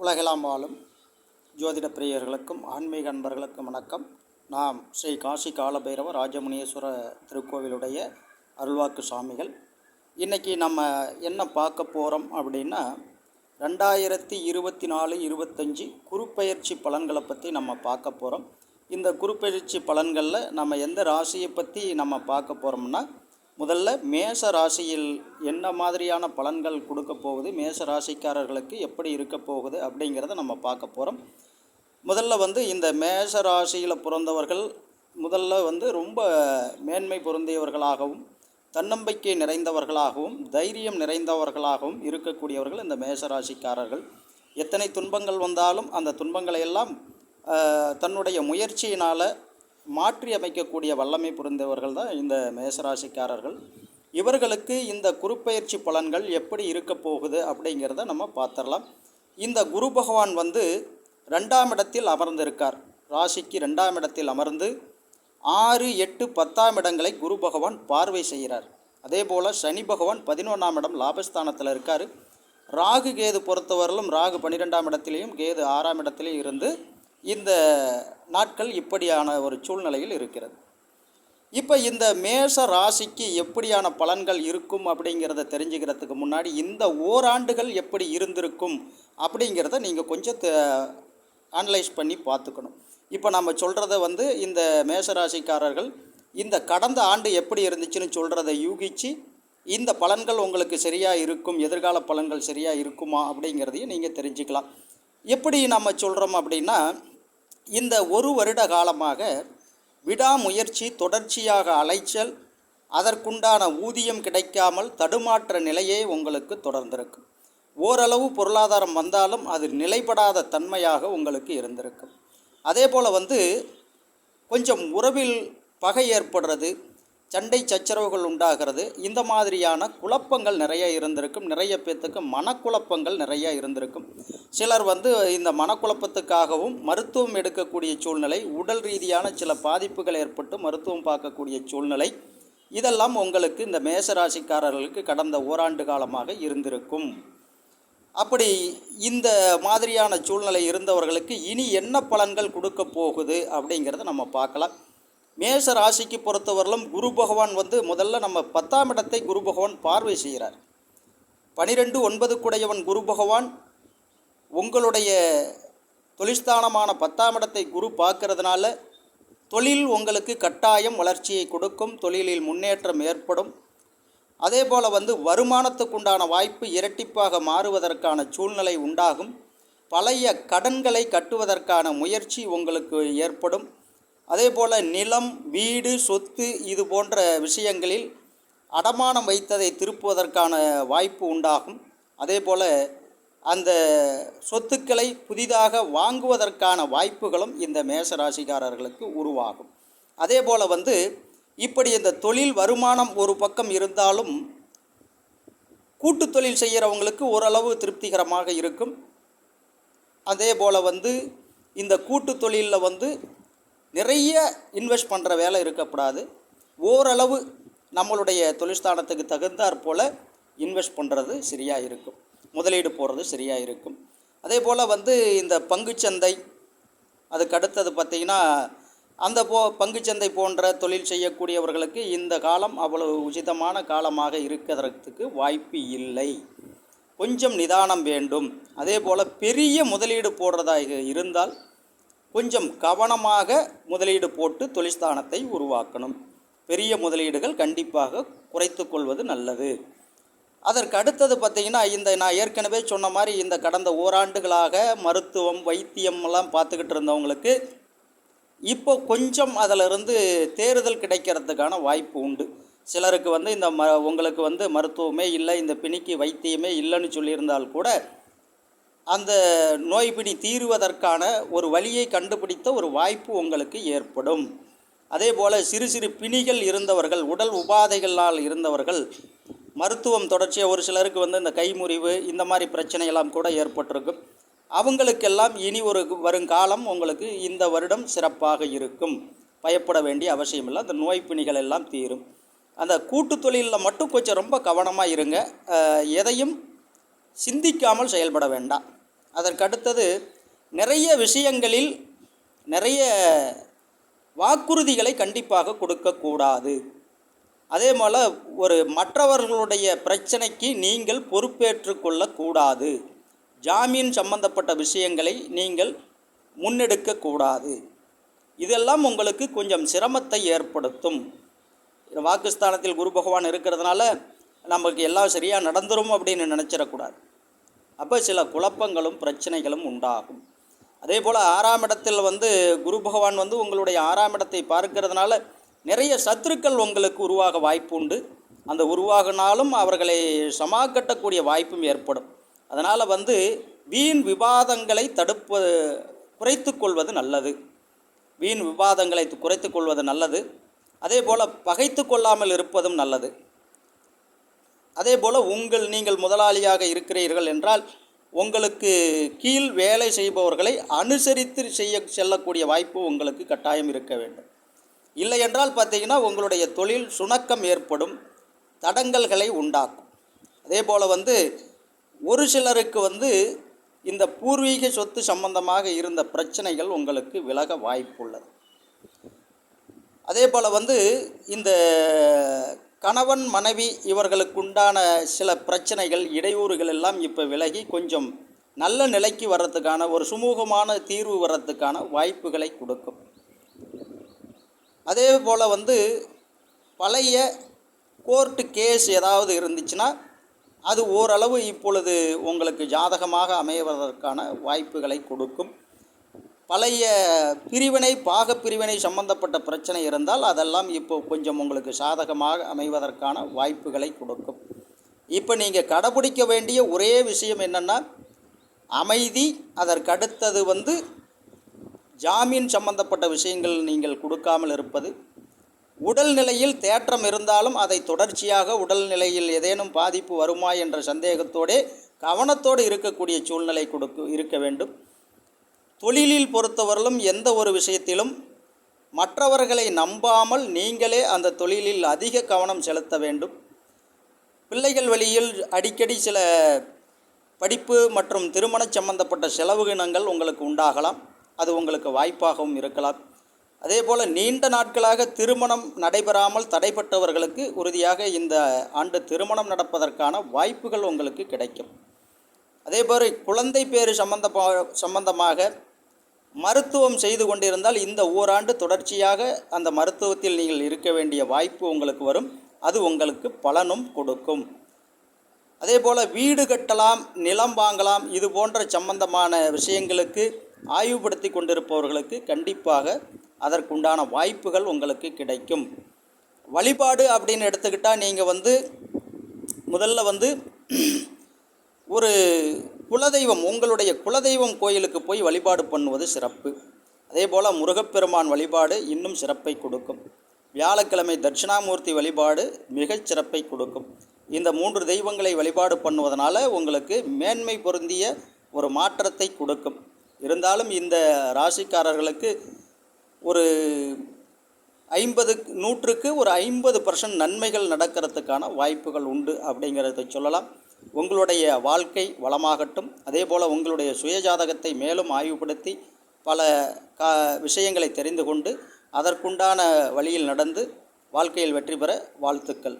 உலகெல்லாம் வாழும் ஜோதிட பிரியர்களுக்கும் ஆன்மீக அன்பர்களுக்கும் வணக்கம். நாம் ஸ்ரீ காசி காலபைரவ ராஜமுனீஸ்வர திருக்கோவிலுடைய அருள்வாக்கு சுவாமிகள் இன்றைக்கி நம்ம என்ன பார்க்க போகிறோம் அப்படின்னா ரெண்டாயிரத்தி இருபத்தி நாலு இருபத்தஞ்சி குறுப்பெயர்ச்சி பலன்களை பற்றி நம்ம பார்க்க போகிறோம் இந்த குறுப்பெயர்ச்சி பலன்களில் நம்ம எந்த ராசியை பற்றி நம்ம பார்க்க போகிறோம்னா முதல்ல மேச ராசியில் என்ன மாதிரியான பலன்கள் கொடுக்க போகுது? மேச ராசிக்காரர்களுக்கு எப்படி இருக்க போகுது? அப்படிங்கிறத நம்ம பார்க்க போகிறோம் முதல்ல வந்து இந்த மேச ராசியில் பிறந்தவர்கள் முதல்ல வந்து ரொம்ப மேன்மை பொருந்தியவர்களாகவும் தன்னம்பிக்கை நிறைந்தவர்களாகவும் தைரியம் நிறைந்தவர்களாகவும் இருக்கக்கூடியவர்கள் இந்த மேசராசிக்காரர்கள் எத்தனை துன்பங்கள் வந்தாலும் அந்த துன்பங்களை எல்லாம் தன்னுடைய முயற்சியினால் மாற்றி அமைக்கக்கூடிய வல்லமை புரிந்தவர்கள் தான் இந்த மேசராசிக்காரர்கள். இவர்களுக்கு இந்த குருப்பெயர்ச்சி பலன்கள் எப்படி இருக்க போகுது அப்படிங்கிறத நம்ம பார்த்துடலாம். இந்த குரு பகவான் வந்து ரெண்டாம் இடத்தில் அமர்ந்திருக்கார். ராசிக்கு ரெண்டாம் இடத்தில் அமர்ந்து ஆறு எட்டு பத்தாம் இடங்களை குரு பகவான் பார்வை செய்கிறார். அதே போல் சனி பகவான் பதினொன்றாம் இடம் லாபஸ்தானத்தில் இருக்கார். ராகு கேது பொறுத்தவரையிலும் ராகு பன்னிரெண்டாம் இடத்திலையும் கேது ஆறாம் இடத்திலையும் இருந்து இந்த நாட்கள் இப்படியான ஒரு சூழ்நிலையில் இருக்கிறது. இப்போ இந்த மேஷ ராசிக்கு எப்படியான பலன்கள் இருக்கும் அப்படிங்கிறத தெரிஞ்சுக்கிறதுக்கு முன்னாடி இந்த ஓராண்டுகள் எப்படி இருந்திருக்கும் அப்படிங்கிறத நீங்கள் கொஞ்சம் அனலைஸ் பண்ணி பார்த்துக்கணும். இப்போ நம்ம சொல்கிறத வந்து இந்த மேஷராசிக்காரர்கள் இந்த கடந்த ஆண்டு எப்படி இருந்துச்சுன்னு சொல்கிறத யூகித்து இந்த பலன்கள் உங்களுக்கு சரியாக இருக்கும் எதிர்கால பலன்கள் சரியாக இருக்குமா அப்படிங்கிறதையும் நீங்கள் தெரிஞ்சுக்கலாம். எப்படி நம்ம சொல்கிறோம் அப்படின்னா இந்த ஒரு வருட காலமாக விடாமுயற்சி தொடர்ச்சியாக அலைச்சல் அதற்குண்டான ஊதியம் கிடைக்காமல் தடுமாற்ற நிலையே உங்களுக்கு தொடர்ந்திருக்கும். ஓரளவு பொருளாதாரம் வந்தாலும் அது நிலைப்படாத தன்மையாக உங்களுக்கு இருந்திருக்கும். அதே போல் வந்து கொஞ்சம் உறவில் பகை ஏற்படுறது சண்டை சச்சரவுகள் உண்டாகிறது. இந்த மாதிரியான குழப்பங்கள் நிறைய இருந்திருக்கும். நிறைய பேர்த்துக்கு மனக்குழப்பங்கள் நிறைய இருந்திருக்கும். சிலர் வந்து இந்த மனக்குழப்பத்துக்காகவும் மருத்துவம் எடுக்கக்கூடிய சூழ்நிலை உடல் ரீதியான சில பாதிப்புகள் ஏற்பட்டு மருத்துவம் பார்க்கக்கூடிய சூழ்நிலை இதெல்லாம் உங்களுக்கு இந்த மேசராசிக்காரர்களுக்கு கடந்த ஓராண்டு காலமாக இருந்திருக்கும். அப்படி இந்த மாதிரியான சூழ்நிலை இருந்தவர்களுக்கு இனி என்ன பலன்கள் கொடுக்க போகுது அப்படிங்கிறத நம்ம பார்க்கலாம். மேச ராசிக்கு பொறுத்தவரையிலும் குரு பகவான் வந்து முதல்ல நம்ம பத்தாம் இடத்தை குரு பகவான் பார்வை செய்கிறார். பனிரெண்டு ஒன்பது குடையவன் குரு பகவான் உங்களுடைய தொழிற்ஸ்தானமான பத்தாம் இடத்தை குரு பார்க்கறதுனால தொழில் உங்களுக்கு கட்டாயம் வளர்ச்சியை கொடுக்கும் தொழிலில் முன்னேற்றம் ஏற்படும். அதே போல் வந்து வருமானத்துக்குண்டான வாய்ப்பு இரட்டிப்பாக மாறுவதற்கான சூழ்நிலை உண்டாகும். பழைய கடன்களை கட்டுவதற்கான முயற்சி உங்களுக்கு ஏற்படும். அதே போல் நிலம் வீடு சொத்து இது போன்ற விஷயங்களில் அடமானம் வைத்ததை திருப்புவதற்கான வாய்ப்பு உண்டாகும். அதே போல் அந்த சொத்துக்களை புதிதாக வாங்குவதற்கான வாய்ப்புகளும் இந்த மேசராசிக்காரர்களுக்கு உருவாகும். அதே போல் வந்து இப்படி இந்த தொழில் வருமானம் ஒரு பக்கம் இருந்தாலும் கூட்டு தொழில் செய்கிறவங்களுக்கு ஓரளவு திருப்திகரமாக இருக்கும். அதே போல் வந்து இந்த கூட்டு தொழிலில் வந்து நிறைய இன்வெஸ்ட் பண்ணுற வேலை இருக்கக்கூடாது. ஓரளவு நம்மளுடைய தொழிற்ஸ்தானத்துக்கு தகுந்தாற் போல் இன்வெஸ்ட் பண்ணுறது சரியாக இருக்கும். முதலீடு போடுறது சரியாக இருக்கும். அதே போல் வந்து இந்த பங்குச்சந்தை அதுக்கு அடுத்தது பார்த்திங்கன்னா அந்த போ பங்குச்சந்தை போன்ற தொழில் செய்யக்கூடியவர்களுக்கு இந்த காலம் அவ்வளவு உச்சிதமான காலமாக இருக்கிறதுக்கு வாய்ப்பு இல்லை. கொஞ்சம் நிதானம் வேண்டும். அதே போல் பெரிய முதலீடு போடுறதாக இருந்தால் கொஞ்சம் கவனமாக முதலீடு போட்டு தொழிற்ஸ்தானத்தை உருவாக்கணும். பெரிய முதலீடுகள் கண்டிப்பாக குறைத்து கொள்வது நல்லது. அதற்கு அடுத்தது பார்த்திங்கன்னா இந்த நான் ஏற்கனவே சொன்ன மாதிரி இந்த கடந்த ஓராண்டுகளாக மருத்துவம் வைத்தியம் எல்லாம் பார்த்துக்கிட்டு இருந்தவங்களுக்கு இப்போ கொஞ்சம் அதிலிருந்து தேறுதல் கிடைக்கிறதுக்கான வாய்ப்பு உண்டு. சிலருக்கு வந்து இந்த ம உங்களுக்கு வந்து மருத்துவமே இல்லை இந்த பிணிக்கு வைத்தியமே இல்லைன்னு சொல்லியிருந்தால் கூட அந்த நோய் பிணி தீருவதற்கான ஒரு வழியை கண்டுபிடித்த ஒரு வாய்ப்பு உங்களுக்கு ஏற்படும். அதே போல் சிறு சிறு பிணிகள் இருந்தவர்கள் உடல் உபாதைகளால் இருந்தவர்கள் மருத்துவம் தொடர்ச்சியாக ஒரு சிலருக்கு வந்து இந்த கைமுறிவு இந்த மாதிரி பிரச்சனையெல்லாம் கூட ஏற்பட்டிருக்கும். அவங்களுக்கெல்லாம் இனி ஒரு வருங்காலம் உங்களுக்கு இந்த வருடம் சிறப்பாக இருக்கும். பயப்பட வேண்டிய அவசியமில்லை அந்த நோய் பிணிகள் எல்லாம் தீரும். அந்த கூட்டு தொழிலில் மட்டும் கொஞ்சம் ரொம்ப கவனமாக இருங்க. எதையும் சிந்திக்காமல் செயல்பட வேண்டாம். அதற்கடுத்தது நிறைய விஷயங்களில் நிறைய வாக்குறுதிகளை கண்டிப்பாக கொடுக்கக்கூடாது அதே போல் ஒரு மற்றவர்களுடைய பிரச்சனைக்கு நீங்கள் பொறுப்பேற்று கொள்ளக்கூடாது ஜாமீன் சம்பந்தப்பட்ட விஷயங்களை நீங்கள் முன்னெடுக்கக்கூடாது இதெல்லாம் உங்களுக்கு கொஞ்சம் சிரமத்தை ஏற்படுத்தும். வாக்குஸ்தானத்தில் குரு பகவான் இருக்கிறதுனால நமக்கு எல்லாம் சரியாக நடந்துரும் அப்படின்னு நினச்சிடக்கூடாது அப்போ சில குழப்பங்களும் பிரச்சனைகளும் உண்டாகும். அதே போல் ஆறாம் இடத்தில் வந்து குரு பகவான் வந்து உங்களுடைய ஆறாம் இடத்தை பார்க்கிறதுனால நிறைய சத்துருக்கள் உங்களுக்கு உருவாக வாய்ப்பு உண்டு. அந்த உருவாகினாலும் அவர்களை சமாக்கட்டக்கூடிய வாய்ப்பும் ஏற்படும். அதனால் வந்து வீண் விவாதங்களை தடுப்பு குறைத்து கொள்வது நல்லது. வீண் விவாதங்களை குறைத்து கொள்வது நல்லது. அதே போல் பகைத்து கொள்ளாமல் இருப்பதும் நல்லது. அதே போல் உங்கள் நீங்கள் முதலாளியாக இருக்கிறீர்கள் என்றால் உங்களுக்கு கீழ் வேலை செய்பவர்களை அனுசரித்து செய்ய செல்லக்கூடிய வாய்ப்பு உங்களுக்கு கட்டாயம் இருக்க வேண்டும். இல்லை என்றால் பார்த்தீங்கன்னா உங்களுடைய தொழில் சுணக்கம் ஏற்படும் தடங்கல்களை உண்டாக்கும். அதே போல் வந்து ஒரு சிலருக்கு வந்து இந்த பூர்வீக சொத்து சம்பந்தமாக இருந்த பிரச்சனைகள் உங்களுக்கு விலக வாய்ப்புள்ளது. அதே போல் வந்து இந்த கணவன் மனைவி இவர்களுக்குண்டான சில பிரச்சனைகள் இடையூறுகள் எல்லாம் இப்போ விலகி கொஞ்சம் நல்ல நிலைக்கு வர்றதுக்கான ஒரு சுமூகமான தீர்வு வர்றதுக்கான வாய்ப்புகளை கொடுக்கும். அதே போல் வந்து பழைய கோர்ட்டு கேஸ் ஏதாவது இருந்துச்சுன்னா அது ஓரளவு இப்பொழுது உங்களுக்கு ஜாதகமாக அமைவதற்கான வாய்ப்புகளை கொடுக்கும். பழைய பிரிவினை பாக பிரிவினை சம்பந்தப்பட்ட பிரச்சனை இருந்தால் அதெல்லாம் இப்போ கொஞ்சம் உங்களுக்கு சாதகமாக அமைவதற்கான வாய்ப்புகளை கொடுக்கும். இப்போ நீங்கள் கடைபிடிக்க வேண்டிய ஒரே விஷயம் என்னென்னா அமைதி அதற்கடுத்தது வந்து ஜாமீன் சம்பந்தப்பட்ட விஷயங்கள் நீங்கள் கொடுக்காமல் இருப்பது. உடல்நிலையில் தேற்றம் இருந்தாலும் அதை தொடர்ச்சியாக உடல்நிலையில் ஏதேனும் பாதிப்பு வருமா என்ற சந்தேகத்தோடே கவனத்தோடு இருக்கக்கூடிய சூழ்நிலை கொடுக்க இருக்க வேண்டும். தொழிலில் பொறுத்தவரையிலும் எந்த ஒரு விஷயத்திலும் மற்றவர்களை நம்பாமல் நீங்களே அந்த தொழிலில் அதிக கவனம் செலுத்த வேண்டும். பிள்ளைகள் வழியில் அடிக்கடி சில படிப்பு மற்றும் திருமண சம்பந்தப்பட்ட செலவுகினங்கள் உங்களுக்கு உண்டாகலாம். அது உங்களுக்கு வாய்ப்பாகவும் இருக்கலாம். அதே போல் நீண்ட நாட்களாக திருமணம் நடைபெறாமல் தடைப்பட்டவர்களுக்கு உறுதியாக இந்த ஆண்டு திருமணம் நடப்பதற்கான வாய்ப்புகள் உங்களுக்கு கிடைக்கும். அதே போல் குழந்தை பேறு சம்பந்த சம்பந்தமாக மருத்துவம் செய்து கொண்டிருந்தால் இந்த ஓராண்டு தொடர்ச்சியாக அந்த மருத்துவத்தில் நீங்கள் இருக்க வேண்டிய வாய்ப்பு உங்களுக்கு வரும். அது உங்களுக்கு பலனும் கொடுக்கும். அதே போல் வீடு கட்டலாம் நிலம் வாங்கலாம் இது போன்ற சம்பந்தமான விஷயங்களுக்கு ஆய்வுபடுத்தி கொண்டிருப்பவர்களுக்கு கண்டிப்பாக அதற்குண்டான வாய்ப்புகள் உங்களுக்கு கிடைக்கும். வழிபாடு அப்படின்னு எடுத்துக்கிட்டால் நீங்கள் வந்து முதல்ல வந்து ஒரு குலதெய்வம் உங்களுடைய குலதெய்வம் கோயிலுக்கு போய் வழிபாடு பண்ணுவது சிறப்பு. அதே போல் முருகப்பெருமான் வழிபாடு இன்னும் சிறப்பை கொடுக்கும். வியாழக்கிழமை தட்சிணாமூர்த்தி வழிபாடு மிகச் சிறப்பை கொடுக்கும். இந்த மூன்று தெய்வங்களை வழிபாடு பண்ணுவதனால உங்களுக்கு மேன்மை பொருந்திய ஒரு மாற்றத்தை கொடுக்கும். இருந்தாலும் இந்த ராசிக்காரர்களுக்கு ஒரு ஐம்பது நூற்றுக்கு ஒரு ஐம்பது பர்சன்ட் நன்மைகள் நடக்கிறதுக்கான வாய்ப்புகள் உண்டு அப்படிங்கிறத சொல்லலாம். உங்களுடைய வாழ்க்கை வளமாகட்டும் அதே போல் உங்களுடைய சுயஜாதகத்தை மேலும் ஆய்வுபடுத்தி பல கா விஷயங்களை தெரிந்து கொண்டு அதற்குண்டான வழியில் நடந்து வாழ்க்கையில் வெற்றி பெற வாழ்த்துக்கள்.